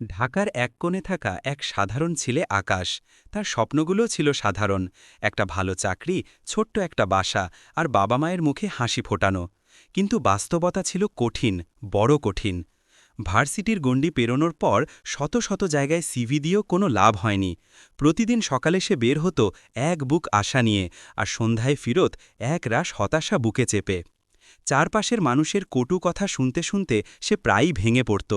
ঢাকার এক কোণে থাকা এক সাধারণ ছেলে আকাশ। তার স্বপ্নগুলো ছিল সাধারণ। একটা ভালো চাকরি, ছোট্ট একটা বাসা আর বাবা মায়ের মুখে হাসি ফোটানো। কিন্তু বাস্তবতা ছিল কঠিন, বড় কঠিন। ভার্সিটির গণ্ডি পেরোনোর পর শত শত জায়গায় সিভি দিয়েও কোনো লাভ হয়নি। প্রতিদিন সকালে সে বের হতো এক বুক আশা নিয়ে আর সন্ধ্যায় ফিরত এক রাশ হতাশা বুকে চেপে। চারপাশের মানুষের কটু কথা শুনতে শুনতে সে প্রায়ই ভেঙে পড়ত।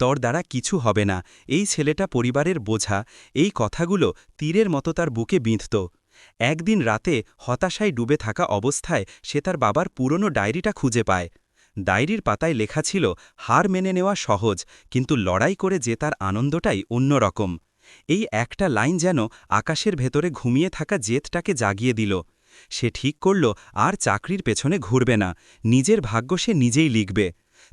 তোর দ্বারা কিছু হবে না। এই ছেলেটা পরিবারের বোঝা। এই কথাগুলো তীরের মতো তার বুকে বিঁধত। একদিন রাতে হতাশায় ডুবে থাকা অবস্থায় সে তার বাবার পুরনো ডায়েরিটা খুঁজে পায়। ডায়েরির পাতায় লেখা ছিল, হার মেনে নেওয়া সহজ, কিন্তু লড়াই করে জেতার আনন্দটাই অন্যরকম এই একটা লাইন যেন আকাশের ভেতরে ঘুমিয়ে থাকা জেতটাকে জাগিয়ে দিল। সে ঠিক করল, আর চাকরির পেছনে ঘুরবে না। নিজের ভাগ্য সে নিজেই লিখবে।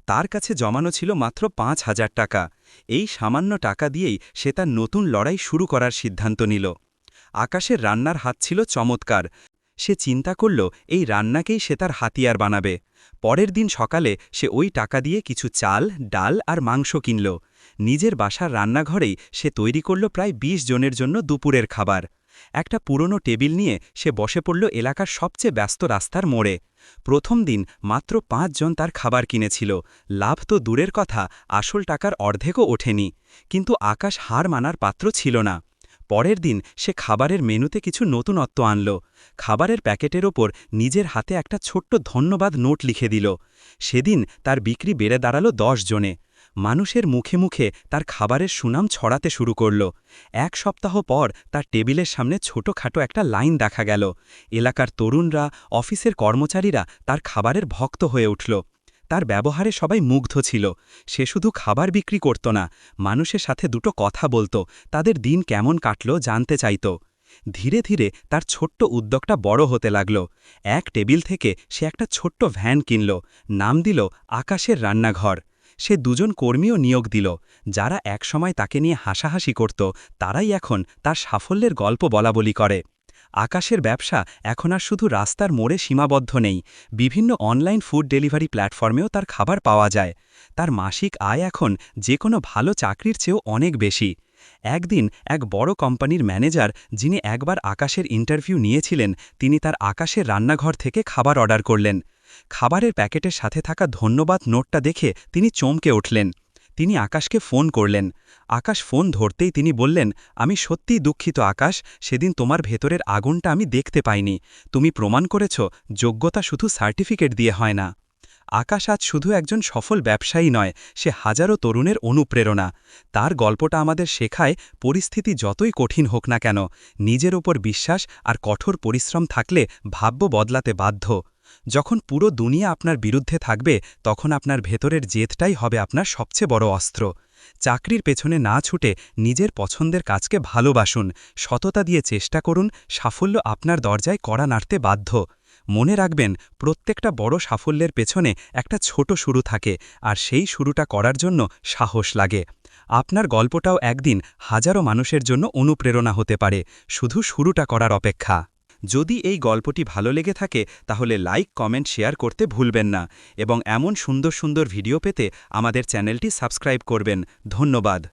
তার কাছে জমানো ছিল মাত্র পাঁচ হাজার টাকা। এই সামান্য টাকা দিয়েই সে তার নতুন লড়াই শুরু করার সিদ্ধান্ত নিল। আকাশের রান্নার হাত ছিল চমৎকার। সে চিন্তা করল, এই রান্নাকেই সে তার হাতিয়ার বানাবে। পরের দিন সকালে সে ওই টাকা দিয়ে কিছু চাল, ডাল আর মাংস কিনল। নিজের বাসার রান্নাঘরেই সে তৈরি করল প্রায় ২০ জনের জন্য দুপুরের খাবার। একটা পুরনো টেবিল নিয়ে সে বসে পড়ল এলাকার সবচেয়ে ব্যস্ত রাস্তার মোড়ে। প্রথম দিন মাত্র পাঁচজন তার খাবার কিনেছিল। লাভ তো দূরের কথা, আসল টাকার অর্ধেকও ওঠেনি। কিন্তু আকাশ হার মানার পাত্র ছিল না। পরের দিন সে খাবারের মেনুতে কিছু নতুনত্ব আনল। খাবারের প্যাকেটের ওপর নিজের হাতে একটা ছোট্ট ধন্যবাদ নোট লিখে দিল। সেদিন তার বিক্রি বেড়ে দাঁড়াল দশ জনে। মানুষের মুখে মুখে তার খাবারের সুনাম ছড়াতে শুরু করল। এক সপ্তাহ পর তার টেবিলের সামনে ছোটখাটো একটা লাইন দেখা গেল। এলাকার তরুণরা, অফিসের কর্মচারীরা তার খাবারের ভক্ত হয়ে উঠল। তার ব্যবহারে সবাই মুগ্ধ ছিল। সে শুধু খাবার বিক্রি করত না, মানুষের সাথে দুটো কথা বলতো, তাদের দিন কেমন কাটল জানতে চাইত। ধীরে ধীরে তার ছোট্ট উদ্যোগটা বড় হতে লাগল। এক টেবিল থেকে সে একটা ছোট্ট ভ্যান কিনল, নাম দিল আকাশের রান্নাঘর। সে দুজন কর্মীও নিয়োগ দিল। যারা একসময় তাকে নিয়ে হাসাহাসি করত, তারাই এখন তার সাফল্যের গল্প বলাবলি করে। আকাশের ব্যবসা এখন আর শুধু রাস্তার মোড়ে সীমাবদ্ধ নেই। বিভিন্ন অনলাইন ফুড ডেলিভারি প্ল্যাটফর্মেও তার খাবার পাওয়া যায়। তার মাসিক আয় এখন যে কোনো ভালো চাকরির চেয়েও অনেক বেশি। একদিন এক বড় কোম্পানির ম্যানেজার, যিনি একবার আকাশের ইন্টারভিউ নিয়েছিলেন, তিনি তার আকাশের রান্নাঘর থেকে খাবার অর্ডার করলেন। খাবারের প্যাকেটের সাথে থাকা ধন্যবাদ নোটটা দেখে তিনি চমকে উঠলেন। তিনি আকাশকে ফোন করলেন। আকাশ ফোন ধরতেই তিনি বললেন, আমি সত্যিই দুঃখিত আকাশ, সেদিন তোমার ভেতরের আগুনটা আমি দেখতে পাইনি। তুমি প্রমাণ করেছ, যোগ্যতা শুধু সার্টিফিকেট দিয়ে হয় না। আকাশ আজ শুধু একজন সফল ব্যবসায়ী নয়, সে হাজারো তরুণের অনুপ্রেরণা। তার গল্পটা আমাদের শেখায় পরিস্থিতি যতই কঠিন হোক না কেন। নিজের ওপর বিশ্বাস আর কঠোর পরিশ্রম থাকলে ভাব্য বদলাতে বাধ্য। যখন পুরো দুনিয়া আপনার বিরুদ্ধে থাকবে, তখন আপনার ভেতরের জেদটাই হবে আপনার সবচেয়ে বড় অস্ত্র। চাকরির পেছনে না ছুটে নিজের পছন্দের কাজকে ভালোবাসুন, সততা দিয়ে চেষ্টা করুন, সাফল্য আপনার দরজায় কড়া নাড়তে বাধ্য। মনে রাখবেন, প্রত্যেকটা বড় সাফল্যের পেছনে একটা ছোট শুরু থাকে, আর সেই শুরুটা করার জন্য সাহস লাগে। আপনার গল্পটাও একদিন হাজারো মানুষের জন্য অনুপ্রেরণা হতে পারে, শুধু শুরুটা করার অপেক্ষা। যদি এই গল্পটি ভালো লেগে থাকে, তাহলে লাইক, কমেন্ট, শেয়ার করতে ভুলবেন না এবং এমন সুন্দর সুন্দর ভিডিও পেতে আমাদের চ্যানেলটি সাবস্ক্রাইব করবেন। ধন্যবাদ।